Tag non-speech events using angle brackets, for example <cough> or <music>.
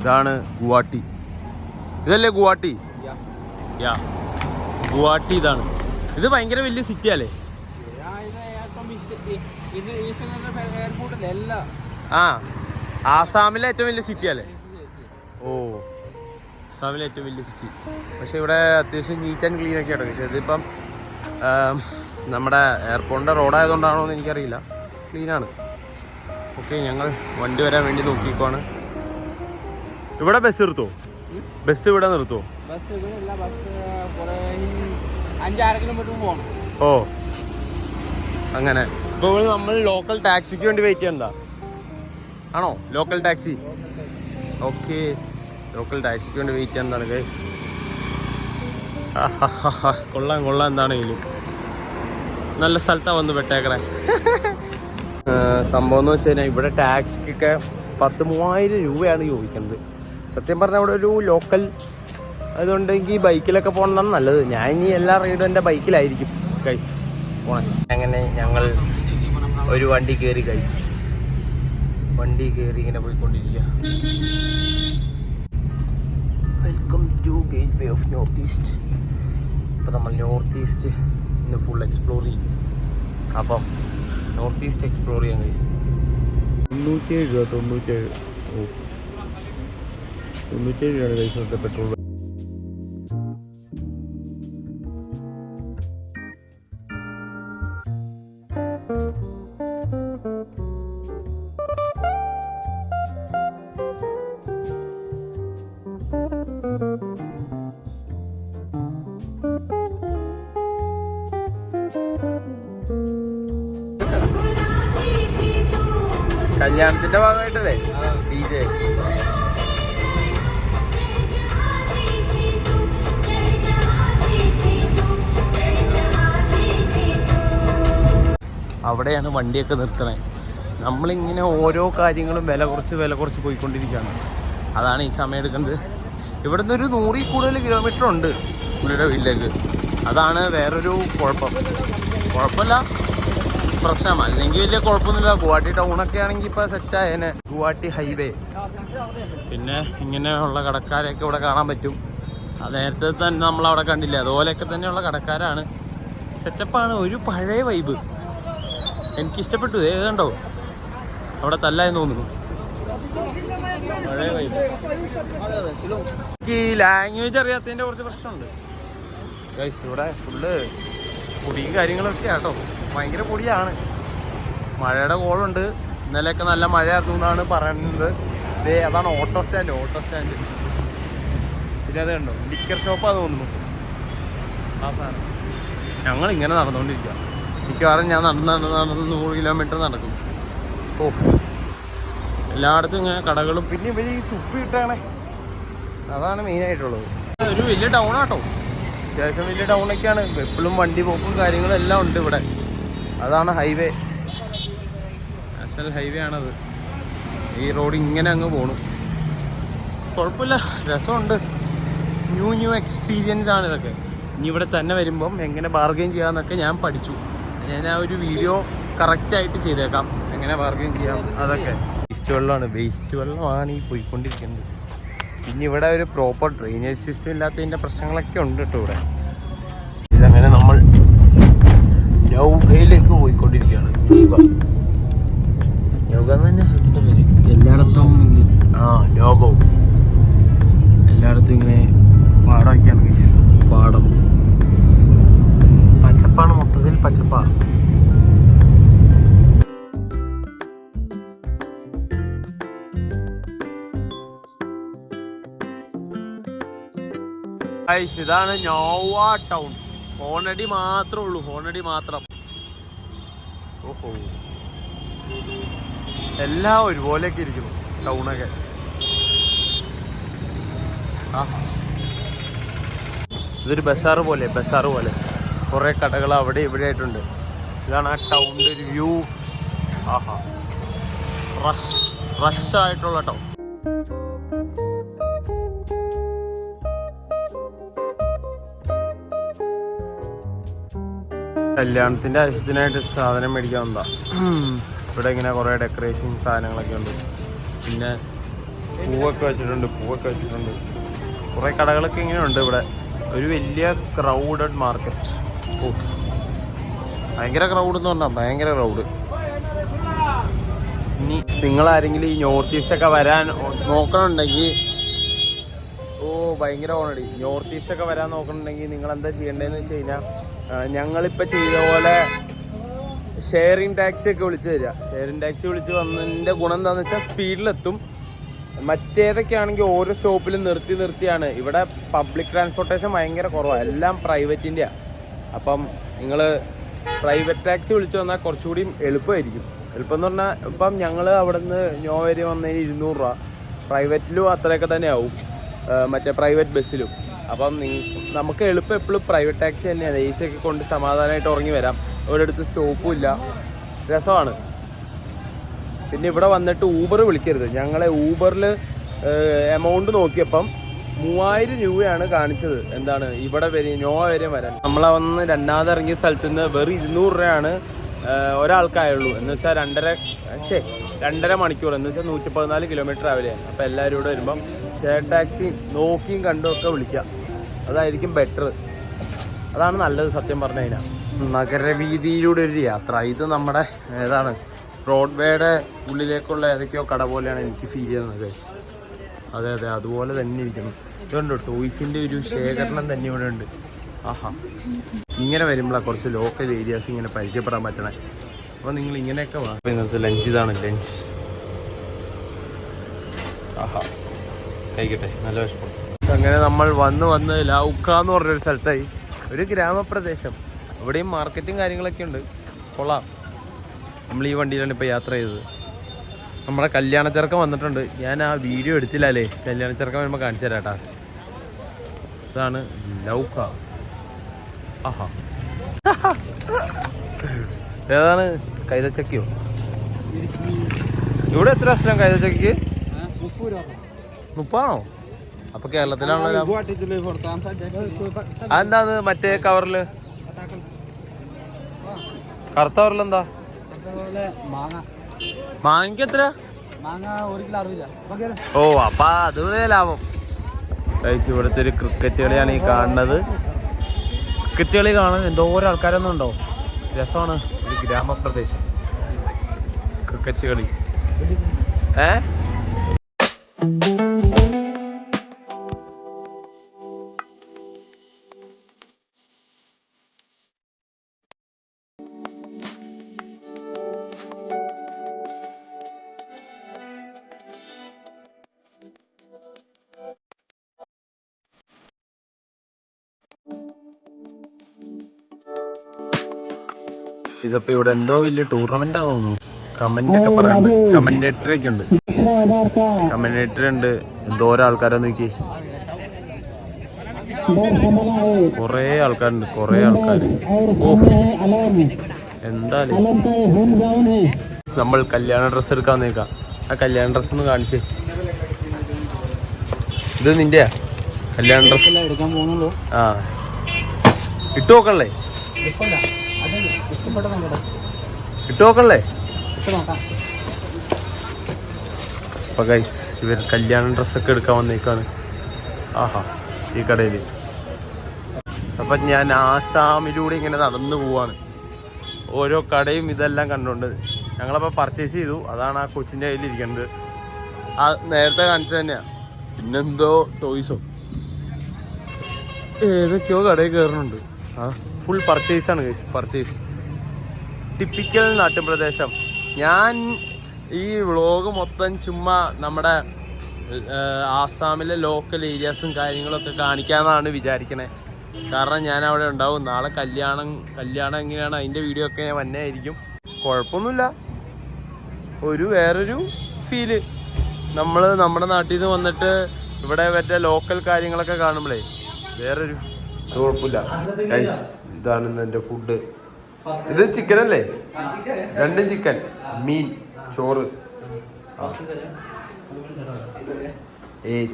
ഇതാണ് ഗുവാട്ടി ഇതല്ലേ ഗുവാട്ടി യാ ഗുവാട്ടി ഇതാണ്. ഇത് ഭയങ്കര വലിയ സിറ്റി അല്ലേ? ആ ആസാമിലെ ഏറ്റവും വലിയ സിറ്റി അല്ലേ? ഓ ആസാമിലെ ഏറ്റവും വലിയ സിറ്റി പക്ഷെ ഇവിടെ അത്യാവശ്യം നീറ്റ് ആൻഡ് ക്ലീൻ ഒക്കെ ആട്ടോ പക്ഷേ ഇതിപ്പം നമ്മുടെ എയർപോർട്ടിന്റെ റോഡായതുകൊണ്ടാണോ എന്ന് എനിക്കറിയില്ല. ക്ലീനാണ് ഓക്കെ ഞങ്ങൾ വണ്ടി വരാൻ വേണ്ടി നോക്കിക്കോണ്. ഇവിടെ ബസ് നിർത്തോ? ബസ് ഇവിടെ നിർത്തോ? ഓ. അങ്ങനെ. ഇപ്പൊ നമ്മൾ ലോക്കൽ ടാക്സിക്ക് വേണ്ടി വെയിറ്റ് ചെയ്യണ്ട. ആണോ? ലോക്കൽ ടാക്സി ഓക്കെ ലോക്കൽ ടാക്സിക്ക് വേണ്ടി വെയിറ്റ് ചെയ്യാൻ ഗൈസ് കൊള്ളാം കൊള്ളാം എന്താണെങ്കിലും. നല്ല സ്ഥലത്താണ് വന്ന് പെട്ടേക്കണേ. <laughs> സംഭവം എന്ന് വെച്ച് കഴിഞ്ഞാൽ ഇവിടെ ടാക്സിക്കൊക്കെ പത്ത് മൂവായിരം രൂപയാണ് ചോദിക്കുന്നത് സത്യം പറഞ്ഞാൽ അവിടെ ഒരു ലോക്കൽ അതുകൊണ്ടെങ്കിൽ ബൈക്കിലൊക്കെ പോകണമെന്നാണ് നല്ലത്. ഞാൻ ഇനി എല്ലാ റൈഡും എന്റെ ബൈക്കിലായിരിക്കും. ഗൈസ് പോണേ. അങ്ങനെ ഞങ്ങൾ ഒരു വണ്ടി കയറി ഗൈസ് വണ്ടി കയറി ഇങ്ങനെ പോയിക്കൊണ്ടിരിക്കുക. Welcome to of north east ഇപ്പം നമ്മൾ നോർത്ത് ഈസ്റ്റ് ഇന്ന് ഫുൾ എക്സ്പ്ലോർ ചെയ്യും. അപ്പം നോർത്ത് ഈസ്റ്റ് എക്സ്പ്ലോർ ചെയ്യാൻ ഗൈസ് തൊണ്ണൂറ്റേഴ് തൊണ്ണൂറ്റേഴ് ഓ. തൊണ്ണൂറ്റേഴ് രൂപയാണ് ഇവിടുത്തെ പെട്രോൾ കല്യാണത്തിന്റെ ഭാഗമായിട്ടല്ലേ? അവിടെയാണ് വണ്ടിയൊക്കെ നിർത്തണേ. നമ്മളിങ്ങനെ ഓരോ കാര്യങ്ങളും വില കുറച്ച് വില കുറച്ച് പോയിക്കൊണ്ടിരിക്കുകയാണ്. അതാണ് ഈ സമയം എടുക്കുന്നത്. ഇവിടുന്ന് ഒരു നൂറിൽ കൂടുതൽ കിലോമീറ്റർ ഉണ്ട് പുള്ളിയുടെ വീട്ടിലേക്ക്. അതാണ് വേറൊരു കുഴപ്പം. കുഴപ്പമില്ല. പ്രശ്നം അല്ലെങ്കിൽ വലിയ കുഴപ്പമൊന്നുമില്ല. ഗുവാഹട്ടി ടൗണൊക്കെ ആണെങ്കിൽ ഇപ്പോൾ സെറ്റായേനെ ഗുവാഹട്ടി ഹൈവേ പിന്നെ ഇങ്ങനെയുള്ള കടക്കാരെയൊക്കെ ഇവിടെ കാണാൻ പറ്റും. അത് നേരത്തെ തന്നെ നമ്മളവിടെ കണ്ടില്ല? അതുപോലെയൊക്കെ തന്നെയുള്ള കടക്കാരാണ്. സെറ്റപ്പാണ് ഒരു പഴയ വൈബ് എനിക്കിഷ്ടപ്പെട്ടു. ഏതുണ്ടോ? അവിടെ തല്ലായെന്ന് തോന്നുന്നു. എനിക്ക് ലാംഗ്വേജ് അറിയാത്തതിന്റെ കുറച്ച് പ്രശ്നമുണ്ട്. ഗൈസ് ഇവിടെ ഫുള്ള് പൊടിയും കാര്യങ്ങളൊക്കെ ആട്ടോ ഭയങ്കര പൊടിയാണ്. മഴയുടെ കോളുണ്ട്. ഇന്നലെയൊക്കെ നല്ല മഴയായിരുന്നു എന്നാണ് പറയുന്നത്. ദേ അതാണ് ഓട്ടോ സ്റ്റാൻഡ് ഓട്ടോ സ്റ്റാൻഡ് പിന്നെ അത് കണ്ടോ? ലിക്കർ ഷോപ്പാണ് തോന്നുന്നു. ആ ഞങ്ങൾ ഇങ്ങനെ നടന്നുകൊണ്ടിരിക്കുക മിക്കവാറും ഞാൻ നടന്ന് നടന്ന് നടന്ന് നൂറ് കിലോമീറ്റർ നടക്കും. ഓ എല്ലായിടത്തും ഇങ്ങനെ കടകളും പിന്നെ ഇവർ ഈ തുപ്പി ഇട്ടാണേ. അതാണ് മെയിനായിട്ടുള്ളത് ഒരു വലിയ ടൗൺ ആട്ടോ. അത്യാവശ്യം വലിയ ടൗണൊക്കെയാണ് എപ്പോഴും വണ്ടി പോക്കും കാര്യങ്ങളും എല്ലാം ഉണ്ട് ഇവിടെ. അതാണ് ഹൈവേ നാഷണൽ ഹൈവേ ആണത്. ഈ റോഡ് ഇങ്ങനെ അങ്ങ് പോണു. കുഴപ്പമില്ല. രസമുണ്ട്. ന്യൂ ന്യൂ എക്സ്പീരിയൻസ് ആണ് ഇതൊക്കെ. ഇനി ഇവിടെ തന്നെ വരുമ്പം എങ്ങനെ ബാർഗെയിൻ ചെയ്യാമെന്നൊക്കെ ഞാൻ പഠിച്ചു. ഞാൻ ആ ഒരു വീഡിയോ കറക്റ്റായിട്ട് ചെയ്തേക്കാം. എങ്ങനെ വർക്കിംഗ് ചെയ്യാം? അതൊക്കെ. വേസ്റ്റ് വെള്ളമാണ്. വേസ്റ്റ് വെള്ളമാണ് ഈ പോയിക്കൊണ്ടിരിക്കുന്നത്. പിന്നെ ഇവിടെ ഒരു പ്രോപ്പർ ഡ്രെയിനേജ് സിസ്റ്റം ഇല്ലാത്തതിന്റെ പ്രശ്നങ്ങളൊക്കെ ഉണ്ട് കേട്ടോ ഇവിടെ. ഇതങ്ങനെ നമ്മൾ നൗകയിലേക്ക് പോയിക്കൊണ്ടിരിക്കുകയാണ്. യോഗ എന്ന് തന്നെ ഇതാണ് നോവ ടൗൺ. ഹോണടി മാത്രമേ ഉള്ളൂ ഹോണടി മാത്രം. ഓഹോ. എല്ലാം ഒരുപോലെയൊക്കെ ഇരിക്കുന്നു ടൗണൊക്കെ. ഇതൊരു ബസാറ് പോലെ ബസാറ് പോലെ. കുറേ കടകൾ അവിടെ ഇവിടെ ആയിട്ടുണ്ട്. ഇതാണ് ആ ടൗണിന്റെ ഒരു വ്യൂ. ആഹാ. റഷ് റഷ് ആയിട്ടുള്ള ടൗൺ. കല്യാണത്തിന്റെ ആവശ്യത്തിനായിട്ട് സാധനം മേടിക്കാൻ വന്നതാ. ഇവിടെ ഇങ്ങനെ കുറേ ഡെക്കറേഷൻ സാധനങ്ങളൊക്കെ ഉണ്ട്. പിന്നെ പൂവൊക്കെ വെച്ചിട്ടുണ്ട് പൂവൊക്കെ വെച്ചിട്ടുണ്ട്. കുറേ കടകളൊക്കെ ഇങ്ങനെ ഉണ്ട് ഇവിടെ. ഒരു വലിയ ക്രൗഡഡ് മാർക്കറ്റ് ഓ ഭയങ്കര ക്രൗഡ് എന്ന് പറഞ്ഞാൽ ഭയങ്കര ക്രൗഡ് ഇനി നിങ്ങൾ ആരെങ്കിലും ഈ നോർത്ത് ഈസ്റ്റ് ഒക്കെ വരാൻ നോക്കണുണ്ടെങ്കിൽ ഓ ഭയങ്കര ഓണടി നോർത്ത് ഈസ്റ്റ് ഒക്കെ വരാൻ നോക്കണുണ്ടെങ്കിൽ നിങ്ങൾ എന്താ ചെയ്യേണ്ടതെന്ന് വെച്ച് കഴിഞ്ഞാൽ ഞങ്ങളിപ്പോൾ ചെയ്ത പോലെ ഷെയറിങ് ടാക്സി ഒക്കെ വിളിച്ച് തരിക ഷെയറിംഗ് ടാക്സി വിളിച്ച് വന്നതിന്റെ ഗുണം എന്താണെന്ന് വെച്ചാൽ സ്പീഡിലെത്തും മറ്റേതൊക്കെ ആണെങ്കിൽ ഓരോ സ്റ്റോപ്പിലും നിർത്തി നിർത്തിയാണ്. ഇവിടെ പബ്ലിക് ട്രാൻസ്പോർട്ടേഷൻ ഭയങ്കര കുറവാണ് എല്ലാം പ്രൈവറ്റിന്റെയാണ് അപ്പം നിങ്ങൾ പ്രൈവറ്റ് ടാക്സി വിളിച്ച് വന്നാൽ കുറച്ചുകൂടി എളുപ്പമായിരിക്കും. എളുപ്പം എന്ന് പറഞ്ഞാൽ ഇപ്പം ഞങ്ങൾ അവിടെ നിന്ന് ഞോ വരെ വന്നതിന് ഇരുന്നൂറ് രൂപ. പ്രൈവറ്റിലും അത്രയൊക്കെ തന്നെ ആവും മറ്റേ പ്രൈവറ്റ് ബസ്സിലും അപ്പം നി- നമുക്ക് എളുപ്പം എപ്പോഴും പ്രൈവറ്റ് ടാക്സി തന്നെയാണ്. എ സി ഒക്കെ കൊണ്ട് സമാധാനമായിട്ട് ഉറങ്ങി വരാം. ഒരിടത്ത് സ്റ്റോപ്പും ഇല്ല. രസമാണ്. പിന്നെ ഇവിടെ വന്നിട്ട് ഊബർ വിളിക്കരുത്. ഞങ്ങളെ ഊബറിൽ എമൗണ്ട് നോക്കിയപ്പം മൂവായിരം രൂപയാണ് കാണിച്ചത്. എന്താണ്? ഇവിടെ വരെ നോവ വരെ വരാൻ. നമ്മളെ വന്ന് രണ്ടാമത് ഇറങ്ങിയ സ്ഥലത്ത് നിന്ന് വെറും ഇരുന്നൂറ് രൂപയാണ് ഒരാൾക്കായുള്ളൂ. എന്ന് വെച്ചാൽ രണ്ടര ശേ രണ്ടര മണിക്കൂർ. എന്ന് വെച്ചാൽ നൂറ്റി പതിനാല് കിലോമീറ്റർ ആവില്ലേ അപ്പം അപ്പോൾ എല്ലാവരും കൂടെ വരുമ്പം ഷെയർ ടാക്സി നോക്കിയും കണ്ടും ഒക്കെ വിളിക്കാം. അതായിരിക്കും ബെറ്റർ അതാണ് നല്ലത് സത്യം പറഞ്ഞു കഴിഞ്ഞാൽ നഗരവീതിയിലൂടെ ഒരു യാത്ര. ഇത് നമ്മുടെ ഏതാണ് ബ്രോഡ്വേയുടെ ഉള്ളിലേക്കുള്ള ഏതൊക്കെയോ കട പോലെയാണ് എനിക്ക് ഫീൽ ചെയ്യുന്നത്. അതെ അതെ അതുപോലെ തന്നെ ഇരിക്കുന്നു. ഇതുണ്ട് ടോയ്സിന്റെ ഒരു ശേഖരണം തന്നെ ഇവിടെ ഉണ്ട്. ആഹാ. ഇങ്ങനെ വരുമ്പോഴാണ് കുറച്ച് ലോക്കൽ ഏരിയാസ് ഇങ്ങനെ പരിചയപ്പെടാൻ പറ്റണേ. അപ്പോൾ നിങ്ങൾ ഇങ്ങനെയൊക്കെ വാ. ഇന്നത്തെ ലഞ്ച് ഇതാണ് ലഞ്ച് ആഹാ. കഴിക്കട്ടെ നല്ല വിഷമം അങ്ങനെ നമ്മൾ വന്ന് വന്ന് ലൗക്ക എന്ന് പറഞ്ഞൊരു സ്ഥലത്തായി. ഒരു ഗ്രാമപ്രദേശം. ഇവിടെയും മാർക്കറ്റും കാര്യങ്ങളൊക്കെ ഉണ്ട്. കൊള്ളാം. നമ്മൾ ഈ വണ്ടിയിലാണ് ഇപ്പോൾ യാത്ര ചെയ്തത്. നമ്മുടെ കല്യാണ ചെറുക്കൻ വന്നിട്ടുണ്ട്. ഞാൻ ആ വീഡിയോ എടുത്തില്ല അല്ലേ? കല്യാണ ചെറുക്കൻ വരുമ്പോൾ കാണിച്ചു തരാം കേട്ടാ ഇതാണ് ലൗക്ക. ആഹാ. ഏതാണ്? കൈതച്ചക്കയോ? ഇവിടെ എത്ര മുപ്പത് രൂപ. മുപ്പാണോ? അപ്പൊ കേരളത്തിലാണല്ലോ ലാഭം. ഗുവാഹട്ടിയിൽ കൊടുത്താൽ അതെന്താ മറ്റേ കവറിൽ കറുത്ത കവറിൽ എന്താ? മാങ്ങയ്ക്ക് എത്ര? ഓ അപ്പൊ അത് ലാഭം. ഇവിടുത്തെ ഒരു ക്രിക്കറ്റ് കളിയാണ് ഈ കാണുന്നത്. ക്രിക്കറ്റ് കളി കാണാൻ എന്തോരം ആൾക്കാരൊന്നും ഉണ്ടോ? രസമാണ്. ഒരു ഗ്രാമപ്രദേശം. ക്രിക്കറ്റ് കളി. ഏ? ഇവിടെ എന്തോ വലിയ ടൂർണമെന്റ് ആവുന്നു കമന്റ് ഒക്കെ പറയുന്നുണ്ട് കമന്റേറ്റർ ഒക്കെ ഉണ്ട് കമന്റേറ്റർ ഉണ്ട് എന്തോരം ആൾക്കാരെ നോക്കി. കൊറേ ആൾക്കാരുണ്ട് കൊറേ ആൾക്കാർ ഓ എന്തായാലും നമ്മൾ കല്യാണ ഡ്രസ്സ് എടുക്കാൻ നിൽക്കാം ആ കല്യാണ ഡ്രസ്സ് ഒന്ന് കാണിച്ച്. ഇത് നിന്റെയാ? കല്യാണ ഡ്രസ്സ് ആ. ഇട്ടു നോക്കണല്ലേ ഇഷ്ടമല്ല അത് ഇഷ്ടപ്പെട്ട നോക്കട്ടെ ഇട്ട് നോക്കണല്ലേ അപ്പൊ ഗൈസ് ഇവർ കല്യാണ ഡ്രസ്സൊക്കെ എടുക്കാൻ വന്നേക്കാണ്. ആഹാ ഈ കടയിൽ അപ്പൊ ഞാൻ ആസാമിലൂടെ ഇങ്ങനെ നടന്നു പോവാണ്. ഓരോ കടയും ഇതെല്ലാം കണ്ടുകൊണ്ട് ഞങ്ങളപ്പോൾ പർച്ചേസ് ചെയ്തു. അതാണ് ആ കൊച്ചിന്റെ കയ്യിലിരിക്കുന്നത് ആ നേരത്തെ കാണിച്ചത് തന്നെയാ. പിന്നെന്തോ ടോയ്സോ ഏതൊക്കെയോ കടയിൽ കയറുന്നുണ്ട് ആ ഫുൾ പർച്ചേസാണ് കേസ് പർച്ചേസ് ടിപ്പിക്കൽ നാട്ടുപ്രദേശം ഞാൻ ഈ വ്ളോഗ് മൊത്തം ചുമ്മാ നമ്മുടെ ആസാമിലെ ലോക്കൽ ഏരിയാസും കാര്യങ്ങളൊക്കെ കാണിക്കാമെന്നാണ് വിചാരിക്കണേ. കാരണം ഞാൻ അവിടെ ഉണ്ടാവും. നാളെ കല്യാണം കല്യാണം എങ്ങനെയാണ് അതിന്റെ വീഡിയോ ഒക്കെ ഞാൻ വന്നേ ആയിരിക്കും. കുഴപ്പമൊന്നുമില്ല. ഒരു വേറൊരു ഫീൽ നമ്മൾ നമ്മുടെ നാട്ടിൽ നിന്ന് വന്നിട്ട് ഇവിടെ മറ്റേ ലോക്കൽ കാര്യങ്ങളൊക്കെ കാണുമ്പോഴേ വേറൊരു കുഴപ്പമില്ല. ഇതാണ് ഇന്ന് എന്റെ ഫുഡ് ഇത് ചിക്കൻ അല്ലേ രണ്ടും ചിക്കൻ. മീൻ ചോറ്. ഏ